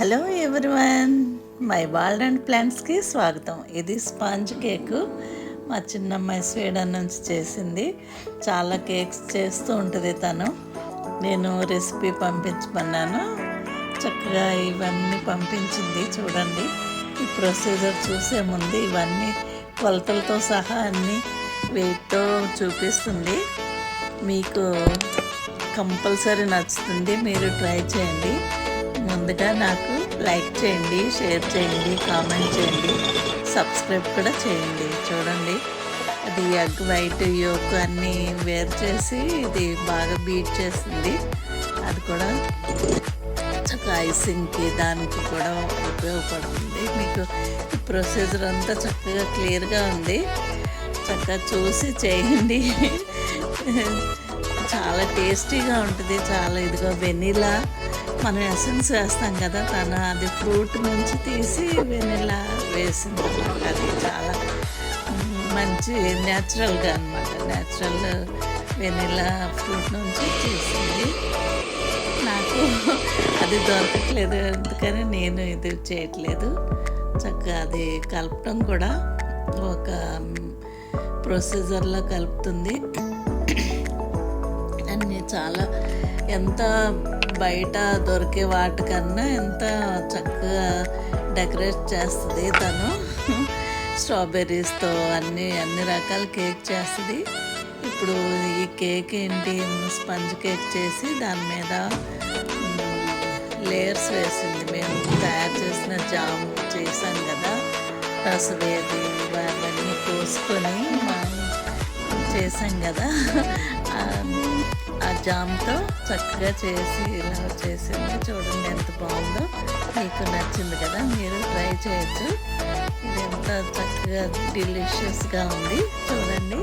Hello everyone my world and ప్లాంట్స్కి స్వాగతం. ఇది sponge cake. మా చిన్నమ్మాయి స్వీడన్ నుంచి చేసింది. చాలా కేక్స్ చేస్తూ ఉంటుంది తను. నేను రెసిపీ పంపించమన్నాను. చక్కగా ఇవన్నీ పంపించింది. చూడండి. ఈ ప్రొసీజర్ చూసే ముందు ఇవన్నీ కొలతలతో సహా అన్నీ వెయిట్తో చూపిస్తుంది. మీకు కంపల్సరీ నచ్చుతుంది. మీరు ట్రై చేయండి. ముందుగా నాకు లైక్ చేయండి షేర్ చేయండి కామెంట్ చేయండి సబ్స్క్రైబ్ కూడా చేయండి. చూడండి అది ఎగ్ వైట్ యోక్ అన్నీ వేరు చేసి ఇది బాగా బీట్ చేసింది. అది కూడా ఒక ఐసింగ్కి దానికి కూడా ఉపయోగపడుతుంది. మీకు ప్రొసీజర్ అంతా చక్కగా క్లియర్గా ఉంది. చక్కగా చూసి చేయండి. చాలా టేస్టీగా ఉంటుంది చాలా ఇదిగో వెనీలా. మనం ఎసెన్స్ వేస్తాం కదా తన అది ఫ్రూట్ నుంచి తీసి వెనీలా వేసింది. అది చాలా మంచి న్యాచురల్గా అనమాట న్యాచురల్ వెనీలా ఫ్రూట్ నుంచి చేసింది నాకు అది దొరకట్లేదు అందుకని నేను ఇది చేయట్లేదు. చక్కగా అది కలపడం కూడా ఒక ప్రొసీజర్లో కలుపుతుంది. చాలా ఎంత బయట దొరికే వాటికన్నా ఎంత చక్కగా డెకరేట్ చేస్తుంది తను. స్ట్రాబెర్రీస్తో అన్ని అన్ని రకాల కేక్ చేస్తుంది. ఇప్పుడు ఈ కేక్ ఏంటి? స్పంజ్ కేక్ చేసి దాని మీద లేయర్స్ వేసింది. మేము తయారు చేసిన జామ్ చేసాం కదా రసవేది ఇవన్నీ పోసుకొని చేసాం కదా. ఆ జామ్తో చక్కగా చేసి ఇలా చేసింది. చూడండి ఎంత బాగుందో. మీకు నచ్చింది కదా మీరు ట్రై చేయొచ్చు. ఇది ఎంత చక్కగా డిలిషియస్గా ఉంది. చూడండి.